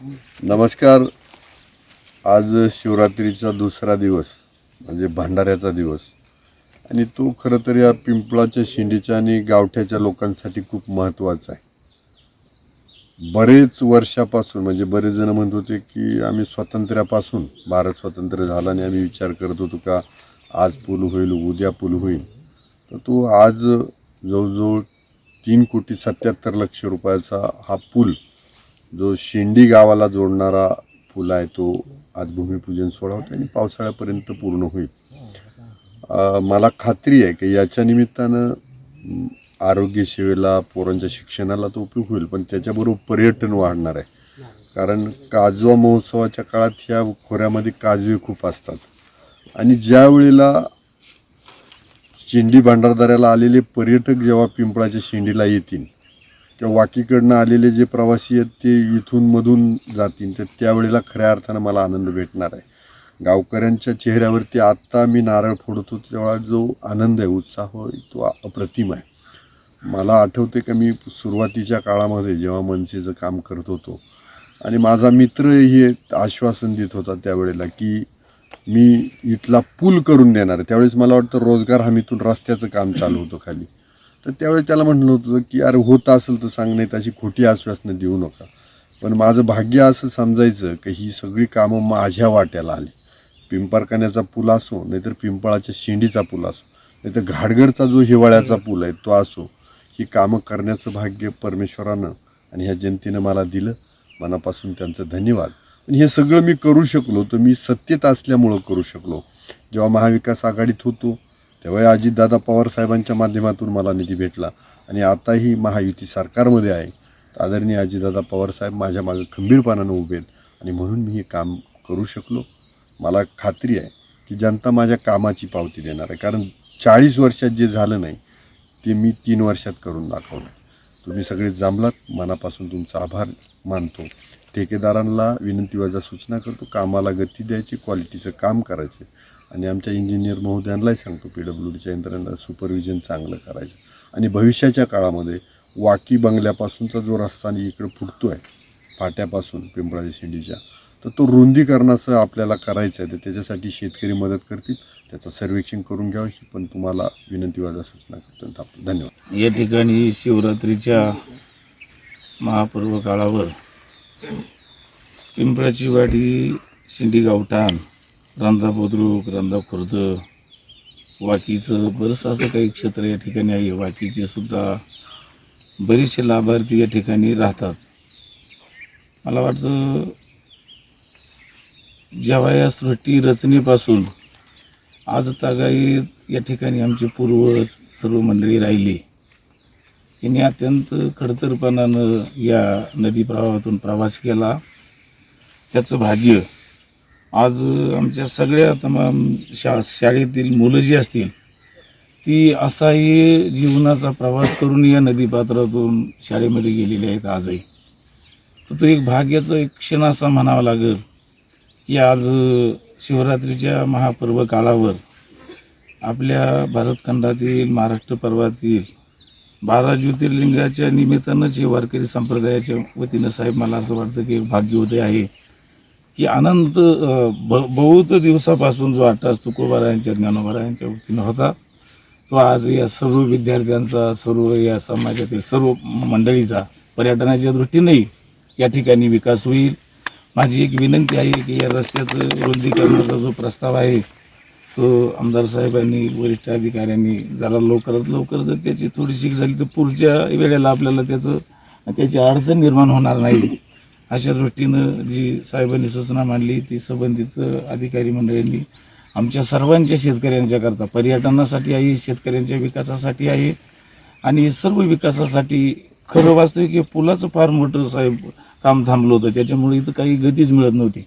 नमस्कार. आज शिवरात्रीचा दुसरा दिवस म्हणजे भंडाऱ्याचा दिवस. आणि तो खरं तर या पिंपळाच्या शिंडीच्या आणि गावठ्याच्या लोकांसाठी खूप महत्त्वाचा आहे. बरेच वर्षापासून म्हणजे बरेच जण म्हणत होते की आम्ही स्वातंत्र्यापासून भारत स्वतंत्र झाला आणि आम्ही विचार करत होतो का आज पूल होईल उद्या पूल होईल. तर तो आज जवळजवळ तीन कोटी सत्याहत्तर लक्ष रुपयाचा हा पूल जो शेंडी गावाला जोडणारा पूल आहे तो आज भूमिपूजन सोहळा होता आणि पावसाळ्यापर्यंत पूर्ण होईल. मला खात्री आहे की याच्या निमित्तानं आरोग्य सेवेला पोरांच्या शिक्षणाला तो उपयोग होईल पण त्याच्याबरोबर पर्यटन वाढणार आहे. कारण काजवा महोत्सवाच्या काळात ह्या खोऱ्यामध्ये काजवे खूप असतात. आणि ज्या वेळेला शिंडी भांडारदाऱ्याला आलेले पर्यटक जेव्हा पिंपळाच्या शिंडीला येतील किंवा वाकीकडनं आलेले जे प्रवासी आहेत ते इथून मधून जातील. तर त्यावेळेला खऱ्या अर्थानं मला आनंद भेटणार आहे. गावकऱ्यांच्या चेहऱ्यावरती आत्ता मी नारळ फोडतो तेव्हा जो आनंद आहे उत्साह आहे, तो अप्रतिम आहे. मला आठवते का मी सुरुवातीच्या काळामध्ये जेव्हा मनसेचं काम करत होतो आणि माझा मित्र हे आश्वासन देत होता त्यावेळेला की मी इथला पूल करून देणार आहे. त्यावेळेस मला वाटतं रोजगार हमीतून रस्त्याचं काम चालू होतं खाली. तर त्यावेळेस त्याला म्हटलं होतं की अरे होत असेल तर सांग नाही तशी खोटी आश्वासनं देऊ नका. पण माझं भाग्य असं समजायचं की ही सगळी कामं माझ्या वाट्याला आली. पिंपरकाण्याचा पूल असो नाहीतर पिंपळाच्या शेंडीचा पूल असो नाहीतर घाडगडचा जो हिवाळ्याचा पूल आहे तो असो ही कामं करण्याचं भाग्य परमेश्वरानं आणि ह्या जनतेनं मला दिलं. मनापासून त्यांचं धन्यवाद. आणि हे सगळं मी करू शकलो तर मी सत्तेत असल्यामुळं करू शकलो. जेव्हा महाविकास आघाडीत होतो त्यावेळी अजितदादा पवार साहेबांच्या माध्यमातून मला निधी भेटला. आणि आताही महायुती सरकारमध्ये आहे. आदरणीय अजितदादा पवार साहेब माझ्या मागे खंबीरपणानं उभे आहेत. आणि म्हणून मी हे काम करू शकलो. मला खात्री आहे की जनता माझ्या कामाची पावती देणार आहे. कारण चाळीस वर्षात जे झालं नाही ते मी तीन वर्षात करून दाखवलं. तुम्ही सगळे जमलात मनापासून तुमचा आभार मानतो. ठेकेदारांना विनंती वजा सूचना करतो. कामाला गती द्यायची क्वालिटीचं काम करायचे. आणि आमच्या इंजिनियर महोदयांनाही सांगतो पी डब्ल्यू डीच्या यंत्रणेला सुपरविजन चांगलं करायचं. आणि भविष्याच्या काळामध्ये वाकी बंगल्यापासूनचा जो रस्ता आणि इकडं फुटतो आहे फाट्यापासून पिंपळाच्या शेंडीच्या तर तो रुंदीकरणाचं आपल्याला करायचं आहे. तर त्याच्यासाठी शेतकरी मदत करतील. त्याचं सर्वेक्षण करून घ्यावं. ही पण तुम्हाला विनंती वाजा सूचना करतो. थांबतो. धन्यवाद. या ठिकाणी शिवरात्रीच्या महापर्व काळावर पिंपळाची वाडी शिंडी गावठाण रांधा बुद्रुक रांधा खुर्द वाकीचं बरंच असं काही क्षेत्र या ठिकाणी आहे. वाकीचे सुद्धा बरेचसे लाभार्थी या ठिकाणी राहतात. मला वाटतं जेव्हा या सृष्टी रचनेपासून आज तागाई या ठिकाणी आमचे पूर्वज सर्व मंडळी राहिली यांनी अत्यंत खडतरपणानं या नदी प्रवाहातून प्रवास केला. त्याचं भाग्य आज आमच्या सगळ्या तमाम शा शाळेतील मुलं जी असतील ती असाही जीवनाचा प्रवास करून या नदीपात्रातून शाळेमध्ये गेलेली आहेत आजही. तर तो एक भाग्याचा एक क्षण असा म्हणावा लागेल की आज शिवरात्रीच्या महापर्व काळावर आपल्या भारतखंडातील महाराष्ट्र पर्वातील बारा ज्योतिर्लिंगाच्या निमित्तानंच हे वारकरी संप्रदायाच्या वतीनं साहेब मला असं वाटतं की एक भाग्योदय आहे. की आनंद ब बहुत दिवसापासून जो अट्टास तुकोबारायांच्या ज्ञानोबारायांच्या वतीनं होता तो आज या सर्व विद्यार्थ्यांचा सर्व या समाजातील सर्व मंडळीचा पर्यटनाच्या दृष्टीनेही या ठिकाणी विकास होईल. माझी एक विनंती आहे की या रस्त्याचं रुंदीकरणाचा जो प्रस्ताव आहे तो आमदार साहेबांनी वरिष्ठ अधिकाऱ्यांनी जरा लवकरात लवकर जर त्याची थोडीशी झाली तर पुढच्या वेळेला आपल्याला त्याचं त्याची अडचण निर्माण होणार नाही. अशा दृष्टीनं जी साहेबांनी सूचना मांडली ती संबंधित अधिकारी मंडळींनी आमच्या सर्वांच्या शेतकऱ्यांच्याकरता पर्यटनासाठी आहे शेतकऱ्यांच्या विकासासाठी आहे आणि सर्व विकासासाठी खरं वास्तविक हे पुलाचं फार मोठं साहेब काम थांबलं होतं. त्याच्यामुळे इथं काही गतीच मिळत नव्हती.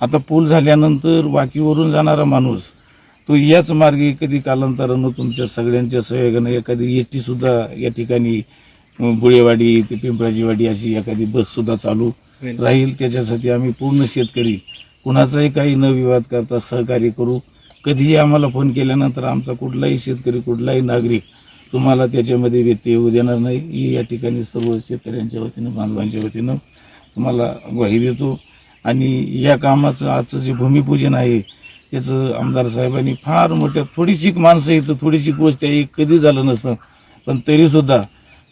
आता पूल झाल्यानंतर वाकीवरून जाणारा माणूस तो याच मार्गे कधी कालांतरानं तुमच्या सगळ्यांच्या सहयोगानं एखादी एस टीसुद्धा या ठिकाणी बुळेवाडी ते पिंपळाची वाडी अशी एखादी बससुद्धा चालू राहील त्याच्यासाठी आम्ही पूर्ण शेतकरी. कुणाचाही काही न विवाद करता सहकार्य करू. कधीही आम्हाला फोन केल्यानंतर आमचा कुठलाही शेतकरी कुठलाही नागरिक तुम्हाला त्याच्यामध्ये व्यत्यय येऊ देणार नाही. ही या ठिकाणी सर्व शेतकऱ्यांच्या वतीनं बांधवांच्या वतीनं तुम्हाला ग्वाही देतो. आणि या कामाचं आजचं जे भूमिपूजन आहे त्याचं आमदार साहेबांनी फार मोठ्या थोडीशी माणसं येतं थोडीशी गोष्ट आहे कधी झालं नसतं. पण तरीसुद्धा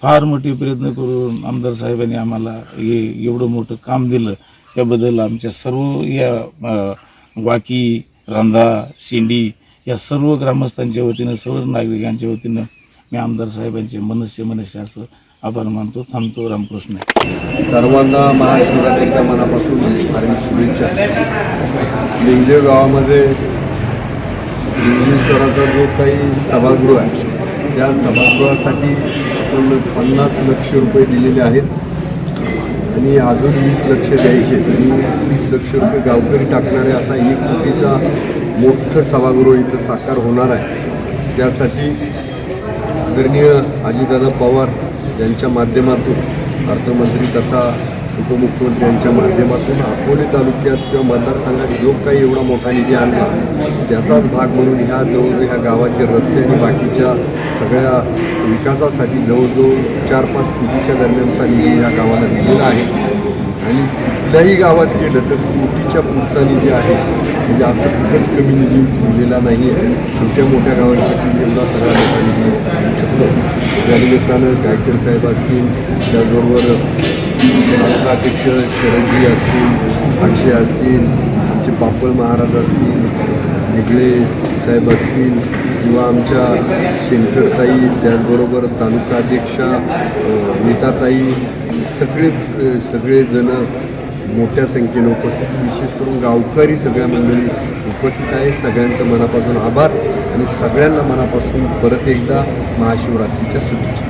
फार मोठे प्रयत्न करून आमदार साहेबांनी आम्हाला हे एवढं मोठं काम दिलं. त्याबद्दल आमच्या सर्व या वाकी रांधा शिंडी या सर्व ग्रामस्थांच्या वतीनं सर्व नागरिकांच्या वतीनं मी आमदार साहेबांचे मनस्य मनस्य असं आभार मानतो थांबतो. रामकृष्ण. सर्वांना महाशिवरात्रीच्या मनापासून धार्मिक शुभेच्छा. लिंगदेव गावामध्ये लिंगेश्वराचा जो काही सभागृह आहे त्या सभागृहासाठी एकूण पन्नास लक्ष रुपये दिलेले आहेत. आणि अजून वीस लक्ष द्यायचे आणि वीस लक्ष रुपये गावकरी टाकणारे असा एक कोटीचा मोठं सभागृह इथं साकार होणार आहे. त्यासाठी आदरणीय अजितदादा पवार यांच्या माध्यमातून अर्थमंत्री तथा उपमुख्यमंत्री यांच्या माध्यमातून अकोले तालुक्यात किंवा मतदारसंघात जो काही एवढा मोठा निधी आणला त्याचाच भाग म्हणून ह्या जवळ ह्या गावाचे रस्ते आणि बाकीच्या सगळ्या विकासासाठी जवळजवळ चार पाच कोटीच्या दरम्यानचा निधी ह्या गावाला दिलेला आहे. आणि कुठल्याही गावात गेलं तर कोटीच्या पुढचा निधी आहे. म्हणजे असं कुठंच कमी निधी दिलेला नाही आहे. छोट्या मोठ्या गावांसाठी एवढा सगळा मोठा निधी शकतो त्या निमित्तानं गायकर साहेब असतील त्याचबरोबर तालुकाध्यक्ष शरदजी असतील अक्षय असतील आमचे पापळ महाराज असतील निगळे साहेब असतील किंवा आमच्या शेंकरताई त्याचबरोबर तालुकाध्यक्षा नीताताई सगळेच सगळेजणं सगळेजण मोठ्या संख्येनं उपस्थित विशेष करून गावकरी सगळ्या मंडळी उपस्थित आहे सगळ्यांचं मनापासून आभार आणि सगळ्यांना मनापासून परत एकदा महाशिवरात्रीच्या शुभेच्छा.